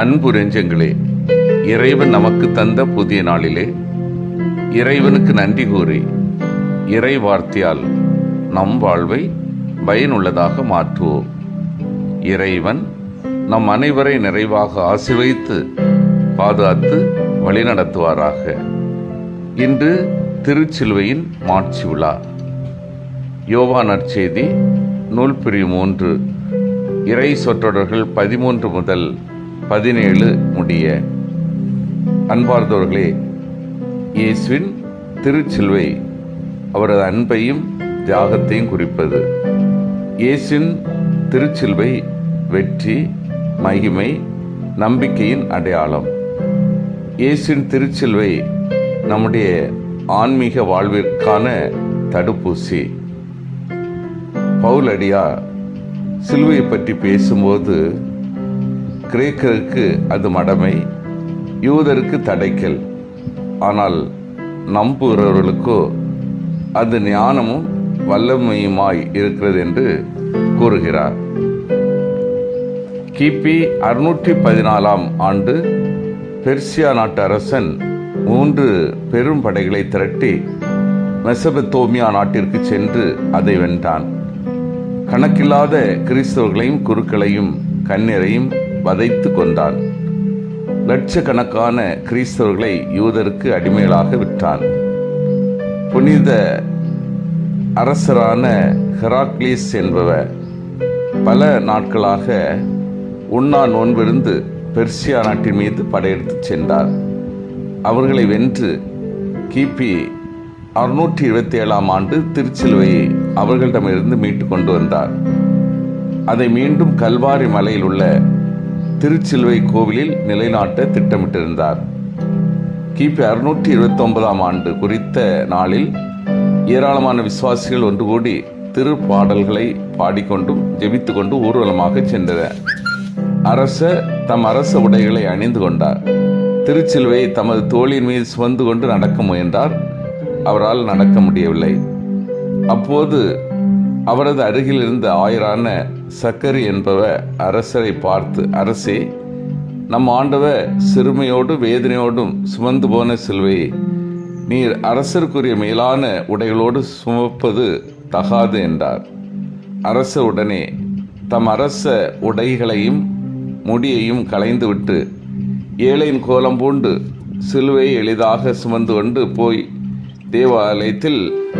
அன்பு நெஞ்சங்களே இறைவன் நமக்கு தந்த புதிய நாளிலே இறைவனுக்கு நன்றி கூறி இறை வார்த்தையால் நம் வாழ்வை பயனுள்ளதாக மாற்றுவோம். இறைவன் நம் அனைவரை நிறைவாக ஆசீர்வதித்து பாதுகாத்து வழிநடத்துவாராக. இன்று திருச்சிலுவையின் மாட்சி விழா. யோவா நற்செய்தி நூல் பிரிவு மூன்று. இறை சொற்றொடர்கள் பதிமூன்று முதல் பதினேழு முடிய. அன்பார்ந்தவர்களே இயேசுவின் திருச்சிலுவை அவரது அன்பையும் தியாகத்தையும் குறிப்பது. இயேசுவின் திருச்சிலுவை வெற்றி மகிமை நம்பிக்கையின் அடையாளம். இயேசுவின் திருச்சிலுவை நம்முடைய ஆன்மீக வாழ்விற்கான தடுப்பூசி. பவுலடியா சிலுவை பற்றி பேசும்போது கிரேக்கருக்கு அது மடமை யூதருக்கு தடைக்கல். ஆனால் நம்புகிறவர்களுக்கோ அது ஞானமும் வல்லமையுமாய் இருக்கிறது என்று கூறுகிறார். கிபி அறுநூற்றி பதினாலாம் ஆண்டு பெர்சியா நாட்டு அரசன் மூன்று பெரும் படைகளை திரட்டி மெசபத்தோமியா நாட்டிற்கு சென்று அதை வென்றான். கணக்கில்லாத கிறிஸ்தவர்களையும் குருக்களையும் கண்ணீரையும் வதைத்து கொண்டான். லட்சக்கணக்கான கிறிஸ்தவர்களை யூதருக்கு அடிமைகளாக விற்றான் புனித அரசரான ஹெராக்லீஸ் என்பவர் பல நாட்களாக உண்ணா நோன்பிருந்து பெர்சியா நாட்டின் மீது படையெடுத்து சென்றார். அவர்களை வென்று கிபி அறுநூற்றி இருபத்தி ஏழாம் ஆண்டு திருச்சிலுவையை அவர்களிடமிருந்து மீட்டு கொண்டு வந்தார். அதை மீண்டும் கல்வாரி மலையில் உள்ள திருச்சிலுவை கோவிலில் நிலைநாட்ட திட்டமிட்டிருந்தார். கிபி அறுநூற்றி இருபத்தி ஒன்பதாம் ஆண்டு குறித்த நாளில் ஏராளமான விசுவாசிகள் ஒன்று கூடி திருப்பாடல்களை பாடிக்கொண்டும் ஜெபித்து கொண்டு ஊர்வலமாக சென்றனர். அரச தம் அரச உடைகளை அணிந்து கொண்டார். திருச்சிலுவை தமது தோளின் மீது சுமந்து கொண்டு நடக்க முயன்றார். அவரால் நடக்க முடியவில்லை. அப்போது அவரது அருகில் இருந்த ஆயரான சக்கரி என்பவர் அரசரை பார்த்து அரசே நம் ஆண்டவர் சிறுமையோடு வேதனையோடும் சுமந்து போன சிலுவையை நீர் அரசருக்குரிய மேலான உடைகளோடு சுமப்பது தகாது என்றார். அரச உடனே தம் அரச உடைகளையும் முடியையும் களைந்துவிட்டு ஏழையின் கோலம் பூண்டு சிலுவையை எளிதாக சுமந்து கொண்டு போய் தேவாலயத்தில்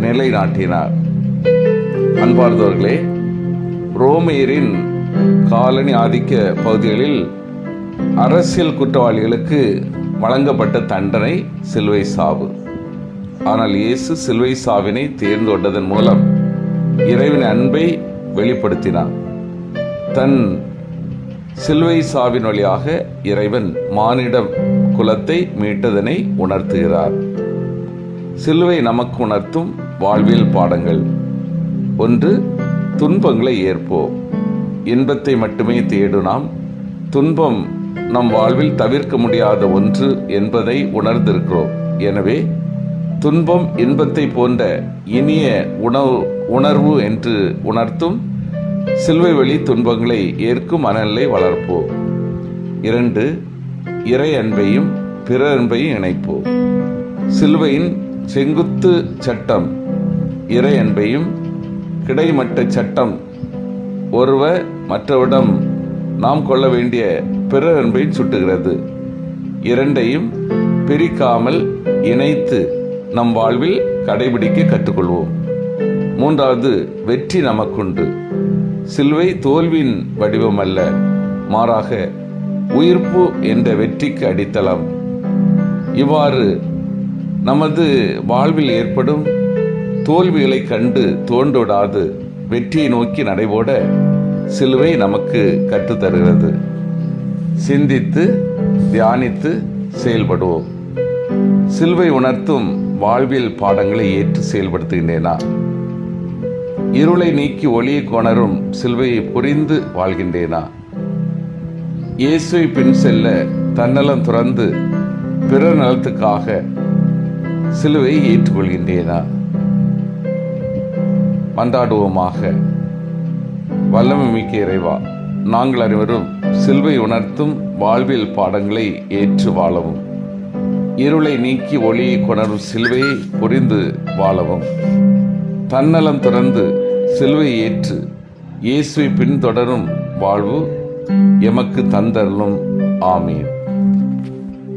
நிலைநாட்டினார். அன்பார்ந்தவர்களே ரோமையரின் காலனி ஆதிக்க பகுதிகளில் அரசியல் குற்றவாளிகளுக்கு வழங்கப்பட்ட தண்டனை சிலுவை சாவு. ஆனால் இயேசு சிலுவை சாவினை தேர்ந்து கொண்டதன் மூலம் இறைவன் அன்பை வெளிப்படுத்தினார். தன் சிலுவை சாவின் வழியாக இறைவன் மானிட குலத்தை மீட்டதனை உணர்த்துகிறார். சிலுவை நமக்கு உணர்த்தும் வாழ்வியல் பாடங்கள். ஒன்று துன்பங்களை ஏற்போம் இன்பத்தை மட்டுமே தேடுனாம் துன்பம் நம் வாழ்வில் தவிர்க்க முடியாத ஒன்று என்பதை உணர்ந்திருக்கிறோம். எனவே துன்பம் இன்பத்தை போன்ற இனிய உணவு உணர்வு என்று உணர்த்தும் சிலுவை வழி துன்பங்களை ஏற்கும் மனநிலை வளர்ப்போம். இரண்டு இறை அன்பையும் பிற அன்பையும் இணைப்போம் சிலுவையின் செங்குத்து சட்டம் இறை அன்பையும் கிடைமட்ட சட்டம். ஒருவர் மற்றவிடம் நாம் கொள்ள வேண்டிய பிற அன்பையும் சுட்டுகிறது. இரண்டையும் பிரிக்காமல் இணைத்து நம் வாழ்வில் கடைபிடிக்க கற்றுக்கொள்வோம். மூன்றாவது வெற்றி நமக்குண்டு. சிலுவை தோல்வியின் வடிவம் அல்ல மாறாக உயிர்ப்பு என்ற வெற்றிக்கு அடித்தளம். இவ்வாறு நமது வாழ்வில் ஏற்படும் தோல்விகளை கண்டு தோன்றுவிடாது வெற்றியை நோக்கி நடைபோட சிலுவை நமக்கு கற்றுத்தருகிறது. சிந்தித்து தியானித்து செயல்படுவோம். சிலுவை உணர்த்தும் வாழ்வியல் பாடங்களை ஏற்று செயல்படுத்துகின்றேனா? இருளை நீக்கி ஒளியை கொணரும் சிலுவையை புரிந்து வாழ்கின்றேனா? இயேசுவை பின் செல்ல தன்னலம் துறந்து பிற நலத்துக்காக சிலுவையை ஏற்றுக்கொள்கின்றேனா? மந்தாடுவோமாக வல்லமை மிக்க இறைவா நாங்கள் அனைவரும் சில்வை உணர்த்தும் வாழ்வியல் பாடங்களை ஏற்று வாழவும். இருளை நீக்கி ஒளியை கொணரும் சிலுவையை புரிந்து வாழவும். தன்னலம் துறந்து சிலுவை ஏற்று இயேசுவை பின்தொடரும் வாழ்வு எமக்கு தந்தருளும். ஆமீன்.